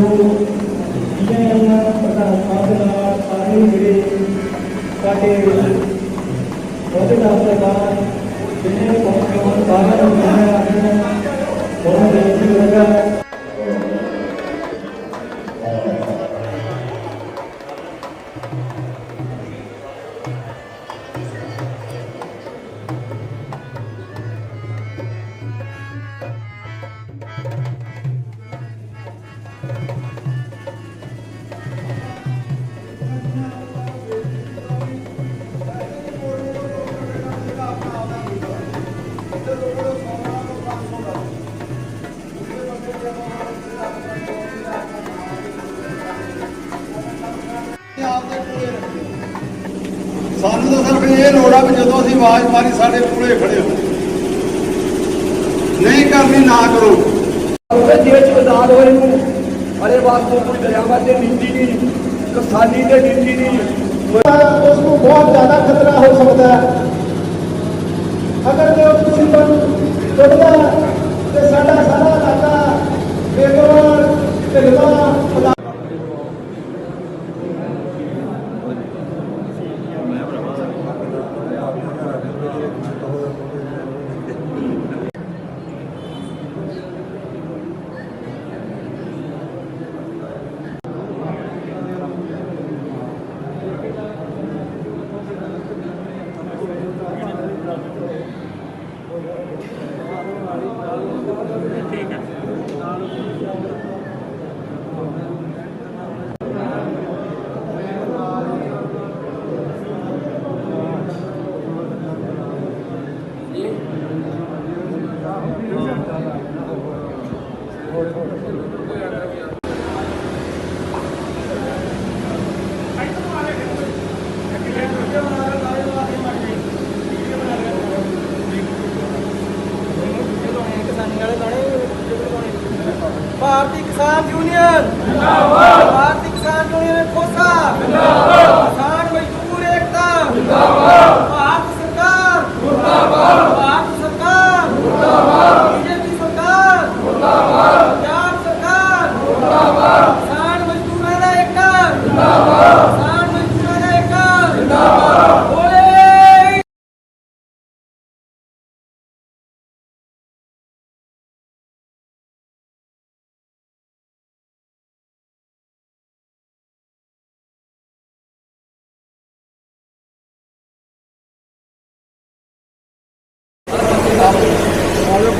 ਜੀਆਂ ਆਈਆਂ ਪ੍ਰਧਾਨ ਸਾਹਿਬ ਦੇ ਨਾਲ ਸਾਰੇ ਜਿਹੜੇ ਸਾਡੇ ਅਹੁਦੇਦਾਰ ਸਾਹਿਬਾਨ ਜਿੰਨੇ ਪਹੁੰਚੇ ਹੋਣ ਸਾਰਿਆਂ ਨੂੰ ਮੈਂ ਆਪਣੇ ਬਹੁਤ ਬੇਨਤੀ ਕਰਾਂਗਾ ਸਾਨੂੰ ਤਾਂ ਸਿਰਫ ਇਹ ਲੋੜ ਆ ਵੀ ਜਦੋਂ ਅਸੀਂ ਆਵਾਜ਼ ਮਾਰੀ ਸਾਡੇ ਕੋਲੇ ਖੜੇ ਹੋ। ਨਹੀਂ ਕਰਨੀ ਨਾ ਕਰੋ। ਉਹਦੇ ਜੇਲ੍ਹ ਚ ਆਜ਼ਾਦ ਹੋਏ ਨੂੰ ਹਰੇ ਵਾਸਤੇ ਕੋਈ ਦਰਿਆਵਾਂ ਤੇ ਨੀਤੀ ਨਹੀਂ ਕਿਸਾਨੀ ਤੇ ਨੀਤੀ ਨਹੀਂ। ਉਸ ਨੂੰ ਬਹੁਤ ਜ਼ਿਆਦਾ ਖਤਰਾ ਹੋ ਸਕਦਾ ਹੈ। ਭਾਰਤੀ ਕਿਸਾਨ ਯੂਨੀਅਨ। ਜਿੰਦਾਬਾਦ ਭਾਰਤੀ ਕਿਸਾਨ ਯੂਨੀਅਨ ਖੋਸਾ ਜਿੰਦਾਬਾਦ ਕਿਸਾਨ ਮਜ਼ਦੂਰ ਏਕਤਾ ਜਿੰਦਾਬਾਦ ਭਾਰਤ ਸਰਕਾਰ ਮੁਰਦਾਬਾਦ ਭਾਰਤ ਸਰਕਾਰ ਮੁਰਦਾਬਾਦ ਬੀਜੇਪੀ ਸਰਕਾਰ ਮੁਰਦਾਬਾਦ ਪੰਜਾਬ ਸਰਕਾਰ ਮੁਰਦਾਬਾਦ ਕਿਸਾਨ ਮਜ਼ਦੂਰਾਂ ਦਾ ਏਕਤਾ ਜਿੰਦਾਬਾਦ ਕਿਸਾਨ ਮਜ਼ਦੂਰਾਂ ਦਾ ਏਕਤਾ ਜਿੰਦਾਬਾਦ ਬੋਲੇ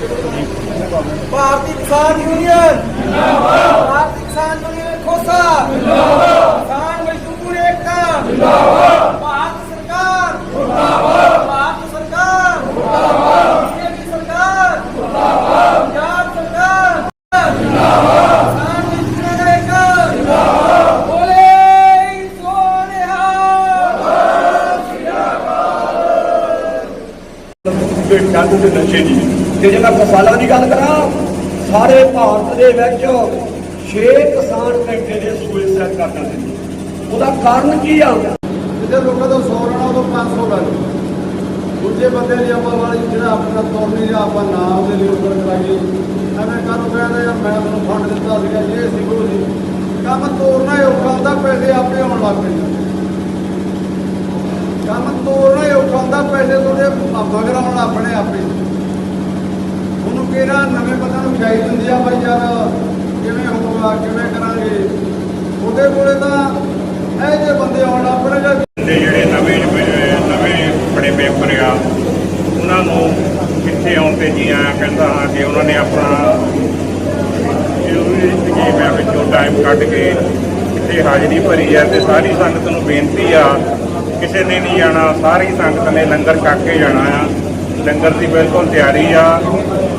ਭਾਰਤੀ ਕਿਸਾਨ ਯੂਨੀਅਨ ਖੋਸਾ ਜਿੰਦਾਬਾਦ ਕਿਸਾਨ ਮਜ਼ਦੂਰ ਏਕਤਾ ਜਿੰਦਾਬਾਦ ਭਾਰਤ ਸਰਕਾਰ ਮੁਰਦਾਬਾਦ ਭਾਰਤ ਸਰਕਾਰ ਮੁਰਦਾਬਾਦ ਬੀਜੇਪੀ ਸਰਕਾਰ ਮੁਰਦਾਬਾਦ ਪੰਜਾਬ ਸਰਕਾਰ ਜਿੰਦਾਬਾਦ ਕਿਸਾਨ ਮਜ਼ਦੂਰਾਂ ਦਾ ਏਕਤਾ ਜਿੰਦਾਬਾਦ ਬੋਲੇ ਸੋਨਿਹਾ ਤੇ ਕੰਦ ਤੇ ਨਸ਼ੇ ਦੀ। ਤੇ ਜੇ ਮੈਂ ਫਸਾਲਾਂ ਦੀ ਗੱਲ ਕਰਾਂ, ਸਾਰੇ ਭਾਰਤ ਦੇ ਵਿੱਚ 6 ਕਿਸਾਨ ਘੰਟੇ ਦੇ ਸੂਏ ਕਰ ਦਿੰਦੇ ਨੇ। ਉਹਦਾ ਕਾਰਨ ਕੀ ਆ? ਜਿਹਦੇ ਲੋਕਾਂ ਤੋਂ 100 ਰਹਿਣਾ ਉਦੋਂ 500 ਲੈ ਦੂਜੇ ਬੰਦੇ ਲਈ ਆਪਾਂ ਵਾਲੀ ਜਿਹੜਾ ਆਪਣਾ ਤੋਰਨੀ ਜਾਂ ਆਪਾਂ ਨਾਮ ਦੇ ਲਈ ਉੱਪਰ ਕਰਾਈਏ। ਐਵੇਂ ਕਾਹਨੂੰ ਕਹਿੰਦੇ ਯਾਰ ਮੈਂ ਤੁਹਾਨੂੰ ਫੰਡ ਦਿੱਤਾ ਸੀਗਾ, ਇਹ ਸੀ, ਉਹ ਸੀ। ਕੰਮ ਤੋਰਨਾ ਹੀ ਔਖਾ ਹੁੰਦਾ, ਪੈਸੇ ਆਪੇ ਆਉਣ ਲੱਗ ਪੈਂਦੇ। ਕੰਮ ਤੋਰਨਾ ਹੀ ਔਖਾ ਪੈਸੇ ਤੁਹਾਡੇ ਮਗਰ ਆਉਣ ਆਪਣੇ ਆਪੇ। ਉਹਨੂੰ ਕਿਹੜਾ ਨਵੇਂ ਬੰਦੇ ਨੂੰ ਚਾਹੀਦੀ ਹੁੰਦੀ ਆ ਬਈ ਯਾਰ, ਕਿਵੇਂ ਹੋਊਗਾ, ਕਿਵੇਂ ਕਰਾਂਗੇ? ਉਹਦੇ ਕੋਲੇ ਤਾਂ ਇਹ ਜੇ ਬੰਦੇ ਆਉਣ ਲੱਗ ਜਿਹੜੇ ਨਵੇਂ ਨਵੇਂ ਬੜੇ ਪੇਪਰ ਆ, ਉਹਨਾਂ ਨੂੰ ਕਿੱਥੇ ਆਉਣ ਤੇ ਜੀ ਆਇਆ ਕਹਿੰਦਾ ਹਾਂ ਕਿ ਉਹਨਾਂ ਨੇ ਆਪਣਾ ਜ਼ਰੂਰੀ ਤਕੀਮ ਵਿੱਚੋਂ ਟਾਈਮ ਕੱਢ ਕੇ ਇੱਥੇ ਹਾਜ਼ਰੀ ਭਰੀ ਹੈ ਤੇ ਸਾਰੀ ਸੰਗਤ ਨੂੰ ਬੇਨਤੀ ਆ ਕਿਸੇ ਨੇ ਨਹੀਂ ਜਾਣਾ, ਸਾਰੀ ਸੰਗਤ ਨੇ ਲੰਗਰ ਛਕ ਕੇ ਜਾਣਾ ਆ। ਲੰਗਰ ਦੀ ਬਿਲਕੁਲ ਤਿਆਰੀ ਆ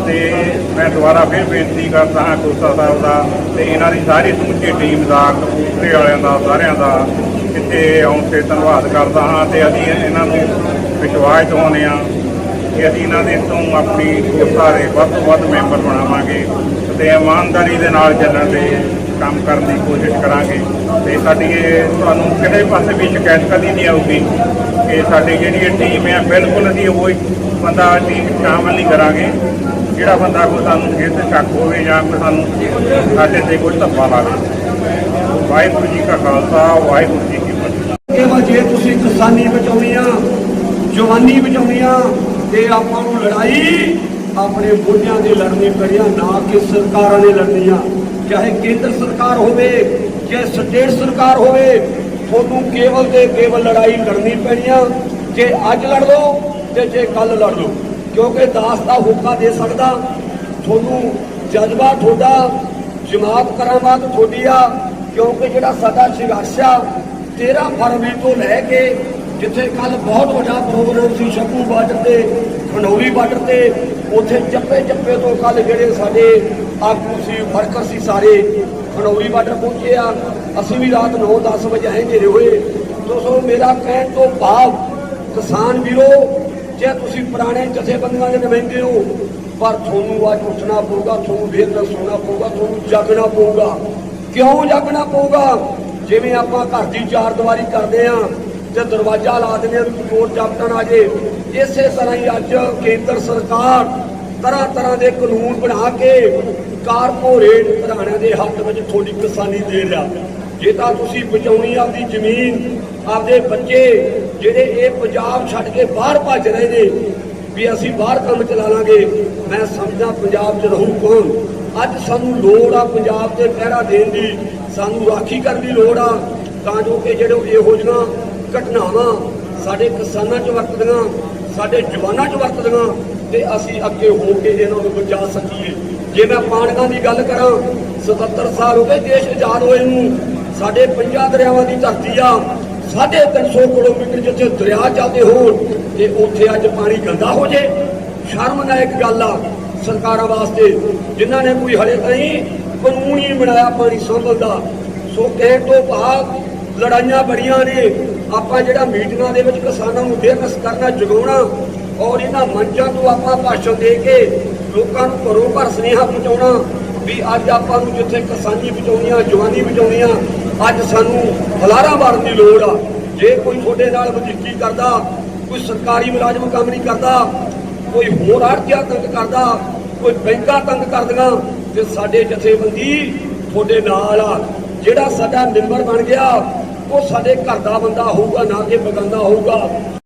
ਤੇ ਮੈਂ ਦੁਬਾਰਾ ਫਿਰ ਬੇਨਤੀ ਕਰਦਾ ਹਾਂ ਕੋਸਾ ਸਾਹਿਬ ਦਾ ਤੇ ਇਹਨਾਂ ਦੀ ਸਾਰੀ ਸਮੁੱਚੀ ਟੀਮ ਦਾ, ਕਪੂਰਥਲੇ ਵਾਲਿਆਂ ਦਾ, ਸਾਰਿਆਂ ਦਾ ਇੱਥੇ ਆਉਣ ਤੇ ਧੰਨਵਾਦ ਕਰਦਾ ਹਾਂ ਤੇ ਅਸੀਂ ਇਹਨਾਂ ਨੂੰ ਵਿਸ਼ਵਾਸ ਦਿਵਾਉਂਦੇ ਹਾਂ। ਕਿ ਅਸੀਂ ਇਹਨਾਂ ਦੇ ਤੋਂ ਆਪਣੀ ਸਾਰੇ ਵੱਧ ਤੋਂ ਵੱਧ ਮੈਂਬਰ ਬਣਾਵਾਂਗੇ ਤੇ ਇਮਾਨਦਾਰੀ ਦੇ ਨਾਲ ਚੱਲਣ ਦੇ ਕੰਮ ਕਰਨ ਦੀ ਕੋਸ਼ਿਸ਼ ਕਰਾਂਗੇ। ਤੇ ਸਾਡੀ ਇਹ ਤੁਹਾਨੂੰ ਕਿਸੇ ਪਾਸੇ ਵੀ ਸ਼ਿਕਾਇਤ ਕਦੀ ਨਹੀਂ ਆਊਗੀ ਕਿ ਸਾਡੀ ਜਿਹੜੀ ਇਹ ਟੀਮ ਹੈ, ਬਿਲਕੁਲ ਅਸੀਂ ਉਹ ਬੰਦਾ ਟੀਮ ਸ਼ਾਮਲ ਨਹੀਂ ਕਰਾਂਗੇ। ਜਿਹੜਾ ਬੰਦਾ ਕੋਈ ਸਾਨੂੰ ਕਿਸੇ ਤੇ ਸ਼ੱਕ ਹੋਵੇ ਜਾਂ ਕੋਈ ਸਾਨੂੰ ਸਾਡੇ ਤੇ ਕੋਈ ਧੱਪਾ ਲਾਵੇ। ਵਾਹਿਗੁਰੂ ਜੀ ਕਾ ਖਾਲਸਾ, ਵਾਹਿਗੁਰੂ ਜੀ ਕੀ ਫਤਿਹ। ਜੇ ਤੁਸੀਂ ਕਿਸਾਨੀ ਬਚਾਉਣੀ ਆ, ਜਵਾਨੀ ਬਚਾਉਣੀ ਆ ਤੇ ਆਪਾਂ ਨੂੰ ਲੜਾਈ ਆਪਣੇ ਮੋਢਿਆਂ ਦੇ ਲੜਨੀ ਪੈਣੀ ਆ, ਨਾ ਕਿ ਸਰਕਾਰਾਂ ਨੇ ਲੜਨੀ ਆ। ਚਾਹੇ ਕੇਂਦਰ ਸਰਕਾਰ ਹੋਵੇ, ਚਾਹੇ ਸਟੇਟ ਸਰਕਾਰ ਹੋਵੇ, ਤੁਹਾਨੂੰ ਕੇਵਲ ਤੇ ਕੇਵਲ ਲੜਾਈ ਲੜਨੀ ਪੈਣੀ ਆ। ਜੇ ਅੱਜ ਲੜ ਲਓ ਤੇ ਜੇ ਕੱਲ ਲੜ ਲਓ ਕਿਉਂਕਿ ਦਾਸ ਦਾ ਹੋਕਾ ਦੇ ਸਕਦਾ। ਤੁਹਾਨੂੰ ਜਜ਼ਬਾ ਤੁਹਾਡਾ, ਜਮਾਤ ਕਰਾਮਾਤ ਤੁਹਾਡੀ ਆ। ਕਿਉਂਕਿ ਜਿਹੜਾ ਸਾਡਾ ਸੰਘਰਸ਼ ਆ 13 ਫਰਵਰੀ ਤੋਂ ਲੈ ਕੇ ਜਿੱਥੇ ਕੱਲ ਬਹੁਤ ਵੱਡਾ ਪ੍ਰੋਗਰਾਮ ਸੀ ਸ਼ੱਕੂ ਬਾਰਡਰ ਤੇ, ਖਨੌਰੀ ਬਾਰਡਰ ਤੇ, ਉੱਥੇ ਚੱਪੇ ਚੱਪੇ ਤੋਂ ਕੱਲ ਜਿਹੜੇ ਸਾਡੇ ਆਗੂ ਸੀ, ਵਰਕਰ ਸੀ ਸਾਰੇ, ਖਨੌਰੀ ਬਾਰਡਰ ਪਹੁੰਚੇ ਆ। ਅਸੀਂ ਵੀ ਰਾਤ 9-10 ਵਜੇ ਆਏ ਹਨੇਰੇ ਹੋਏ। ਦੋਸਤੋ, ਮੇਰਾ ਕਹਿਣ ਤੋਂ ਭਾਵ, ਕਿਸਾਨ ਵੀਰੋ, ਜੇ ਤੁਸੀਂ ਪੁਰਾਣੇ ਜਥੇਬੰਦੀਆਂ ਦੇ ਨੁਮਾਇੰਦੇ ਹੋ, ਪਰ ਤੁਹਾਨੂੰ ਅੱਜ ਉੱਠਣਾ ਪਊਗਾ, ਤੁਹਾਨੂੰ ਫੇਰ ਦੱਸਣਾ ਪਊਗਾ, ਤੁਹਾਨੂੰ ਜਾਗਣਾ ਪਊਗਾ। ਕਿਉਂ ਜਾਗਣਾ ਪਊਗਾ? ਜਿਵੇਂ ਆਪਾਂ ਘਰ ਦੀ ਚਾਰ ਦੀਵਾਰੀ ਕਰਦੇ ਆ ਜਾਂ ਦਰਵਾਜ਼ਾ ਲਾ ਦਿੰਦੇ ਆ, ਵੀ ਚੋਰ ਚਾਪਟਣ ਆ ਜੇ। ਇਸੇ ਤਰ੍ਹਾਂ ਹੀ ਅੱਜ ਕੇਂਦਰ ਸਰਕਾਰ ਤਰ੍ਹਾਂ ਤਰ੍ਹਾਂ ਦੇ ਕਾਨੂੰਨ ਬਣਾ ਕੇ ਕਾਰਪੋਰੇਟ ਘਰਾਣਿਆਂ ਦੇ ਹੱਥ ਵਿੱਚ ਤੁਹਾਡੀ ਕਿਸਾਨੀ ਦੇ ਰਿਹਾ। ਜੇ ਤਾਂ ਤੁਸੀਂ ਬਚਾਉਣੀ ਆਪਦੀ ਜ਼ਮੀਨ, ਆਪਦੇ ਬੱਚੇ, ਜਿਹੜੇ ਇਹ ਪੰਜਾਬ ਛੱਡ ਕੇ ਬਾਹਰ ਭੱਜ ਰਹੇ ਨੇ, ਵੀ ਅਸੀਂ ਬਾਹਰ ਕੰਮ ਚਲਾ ਲਾਂਗੇ, ਮੈਂ ਸਮਝਦਾ ਪੰਜਾਬ 'ਚ ਰਹੂ ਕੌਣ? ਅੱਜ ਸਾਨੂੰ ਲੋੜ ਆ ਪੰਜਾਬ ਤੇ ਪਹਿਰਾ ਦੇਣ ਦੀ, ਸਾਨੂੰ ਰਾਖੀ ਕਰਨ ਦੀ ਲੋੜ ਆ। ਤਾਂ ਜੋ ਕਿ ਜਿਹੜੇ ਇਹੋ ਜਿਹੀਆਂ ਘਟਨਾਵਾਂ ਸਾਡੇ ਕਿਸਾਨਾਂ 'ਚ ਵਰਤਦੀਆਂ, ਸਾਡੇ ਜਵਾਨਾਂ 'ਚ ਵਰਤਦੀਆਂ ਤੇ ਅਸੀਂ ਅੱਗੇ ਹੋ ਕੇ ਇਹਨਾਂ ਨੂੰ ਬਚਾ ਸਕੀਏ। ਜੇ ਮੈਂ ਪਾਣਕਾਂ ਦੀ ਗੱਲ ਕਰਾਂ 77 ਸਾਲ ਹੋ ਗਏ ਦੇਸ਼ ਆਜ਼ਾਦ ਹੋਏ ਨੂੰ, ਸਾਡੇ ਪੰਜਾਂ ਦਰਿਆਵਾਂ ਦੀ ਧਰਤੀ ਆ, ਸਾਢੇ 300 ਕਿਲੋਮੀਟਰ ਜਿੱਥੇ ਦਰਿਆ ਚੱਲਦੇ ਹੋਣ, ਤੇ ਉੱਥੇ ਅੱਜ ਪਾਣੀ ਗੰਦਾ ਹੋ ਜੇ। ਸ਼ਰਮਨਾਇਕ ਗੱਲ ਆ, ਸਰਕਾਰਾਂ ਵਾਸਤੇ, ਜਿਨ੍ਹਾਂ ਨੇ ਕੋਈ ਹਲੇ ਤਾਈਂ ਕਾਨੂੰਨ ਹੀ ਬਣਾਇਆ ਪਾਣੀ ਸੰਭਲ ਦਾ। ਸੋ ਕਹਿਣ ਤੋਂ ਬਾਅਦ ਲੜਾਈਆਂ ਬੜੀਆਂ ਨੇ ਆਪਾਂ ਜਿਹੜਾ ਮੀਟਿੰਗਾਂ ਦੇ ਵਿੱਚ ਕਿਸਾਨਾਂ ਨੂੰ ਬੇਕਸ ਕਰਨਾ ਜਗਾਉਣਾ ਔਰ ਇਹਨਾਂ ਮੰਚਾਂ ਤੋਂ ਆਪਾਂ ਭਾਸ਼ਣ ਦੇ ਕੇ ਲੋਕਾਂ ਨੂੰ ਘਰੋਂ ਘਰ ਸੁਨੇਹਾ ਪਹੁੰਚਾਉਣਾ ਵੀ ਅੱਜ ਆਪਾਂ ਨੂੰ ਜਿੱਥੇ ਕਿਸਾਨੀ ਬਚਾਉਣੀਆਂ, ਜਵਾਨੀ ਬਚਾਉਣੀਆਂ, ਅੱਜ ਸਾਨੂੰ ਹਲਾਰਾ ਮਾਰਨ ਦੀ ਲੋੜ ਆ। ਜੇ ਕੋਈ ਤੁਹਾਡੇ ਨਾਲ ਵਜੀਕੀ ਕਰਦਾ, ਕੋਈ ਸਰਕਾਰੀ ਮੁਲਾਜ਼ਮ ਕੰਮ ਨਹੀਂ ਕਰਦਾ, ਕੋਈ ਹੋਰ ਆੜਤੀਆ ਤੰਗ ਕਰਦਾ, ਕੋਈ ਬੈਂਕਾਂ ਤੰਗ ਕਰਦੀਆਂ, ਤੇ ਸਾਡੇ ਜਥੇਬੰਦੀ ਤੁਹਾਡੇ ਨਾਲ ਆ। ਜਿਹੜਾ ਸਾਡਾ ਮੈਂਬਰ ਬਣ ਗਿਆ ਉਹ ਸਾਡੇ ਘਰ ਦਾ ਬੰਦਾ ਹੋਊਗਾ ਨਾ ਕਿ ਬਗਾਨਾ ਹੋਊਗਾ।